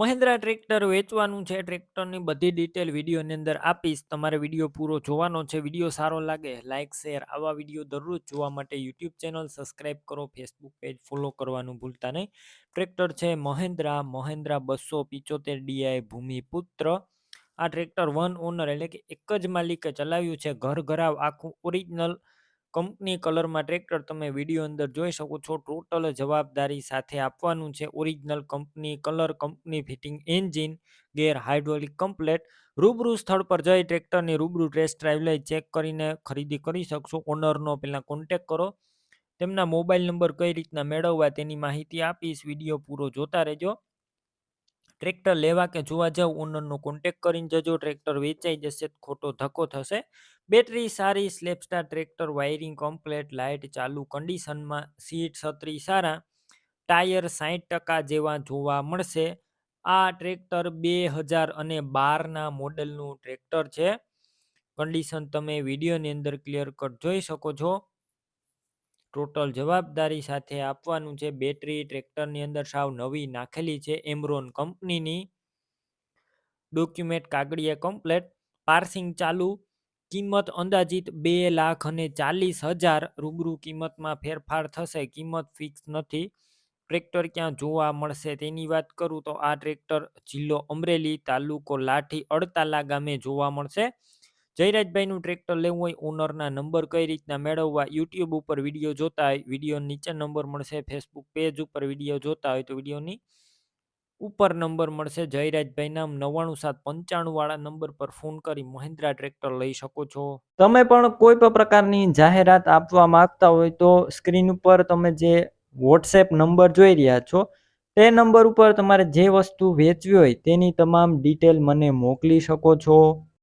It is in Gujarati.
મહિન્દ્રા ટ્રેક્ટર વેચવાનું છે. ટ્રેક્ટરની બધી ડિટેલ વિડીયોની અંદર આપીશ. તમારે વીડિયો પૂરો જોવાનો છે. વીડિયો સારો લાગે લાઇક શેર આવા વીડિયો દરરોજ જોવા માટે યુટ્યુબ ચેનલ સબસ્ક્રાઈબ કરો. ફેસબુક પેજ ફોલો કરવાનું ભૂલતા નહીં. ટ્રેક્ટર છે મહિન્દ્રા મહિન્દ્રા બસો પિચોતેર ડીઆઈ ભૂમિપુત્ર. આ ટ્રેક્ટર વન ઓનર એટલે કે એક જ માલિકે ચલાવ્યું છે. ઘર ઘરાવ આખું ઓરિજિનલ કંપની કલરમાં ટ્રેક્ટર તમે વીડિયો અંદર જોઈ શકો છો. ટોટલ જવાબદારી સાથે આપવાનું છે. Original company, colour company, fitting engine, gear hydraulic complete. રૂબરૂ સ્થળ પર જઈ ટ્રેક્ટરની રૂબરૂ ટેસ્ટ ડ્રાઈવ લઈ ચેક કરીને ખરીદી કરી શકશો. ઓનરનો પહેલાં કોન્ટેક કરો. તેમના મોબાઈલ નંબર કઈ રીતના મેળવવા તેની માહિતી આપીશ. વીડિયો પૂરો જોતા રહેજો. ટ્રેક્ટર લેવા કે જોવા જાવ ઓનરનો કોન્ટેક કરીને જજો, ટ્રેક્ટર વેચાઈ જશે, ખોટો ધક્કો થશે. બેટરી સારી સ્લેપસ્ટાર ટ્રેક્ટર વાયરિંગ કમ્પ્લેટ લાઇટ ચાલુ કન્ડિશનમાં સીટ છત્રી સારા ટાયર સાઠ ટકા જેવા જોવા મળશે. આ ટ્રેક્ટર બે હજાર અને બારના મોડલનું ટ્રેક્ટર છે. કન્ડિશન તમે વિડીયોની અંદર ક્લિયર કટ જોઈ શકો છો. ટોટલ જવાબદારી સાથે આપવાનું છે. બેટરી ટ્રેક્ટરની અંદર સાવ નવી નાખેલી છે. એમરોન કંપનીની ડોક્યુમેન્ટ કાગળિયા કમ્પ્લેટ પાર્સિંગ ચાલુ. કિંમત અંદાજિત બે લાખ અને ચાલીસ હજાર. રૂબરૂ કિંમતમાં ફેરફાર થશે. કિંમત ફિક્સ નથી. ટ્રેક્ટર ક્યાં જોવા મળશે તેની વાત કરું તો આ ટ્રેક્ટર જિલ્લો અમરેલી તાલુકો લાઠી અડતાલા ગામે જોવા મળશે. જયરાજભાઈનું ટ્રેક્ટર લેવું હોય, ઓનરના નંબર કઈ રીતના મેળવવા, યુટ્યુબ ઉપર વીડિયો જોતા હોય, વીડિયો નીચે નંબર મળશે, ફેસબુક પેજ ઉપર વીડિયો જોતા હોય તો વિડીયોની ઉપર નંબર મળશે. જયરાજભાઈ નામ નવ્વાણું સાત પંચાણું વાળા નંબર પર ફોન કરી મહિન્દ્રા ટ્રેક્ટર લઈ શકો છો. તમે પણ કોઈ પણ પ્રકારની જાહેરાત આપવા માંગતા હોય તો સ્ક્રીન ઉપર તમે જે વોટ્સએપ નંબર જોઈ રહ્યા છો, તે નંબર ઉપર તમારે જે વસ્તુ વેચવી હોય તેની તમામ ડિટેલ મને મોકલી શકો છો.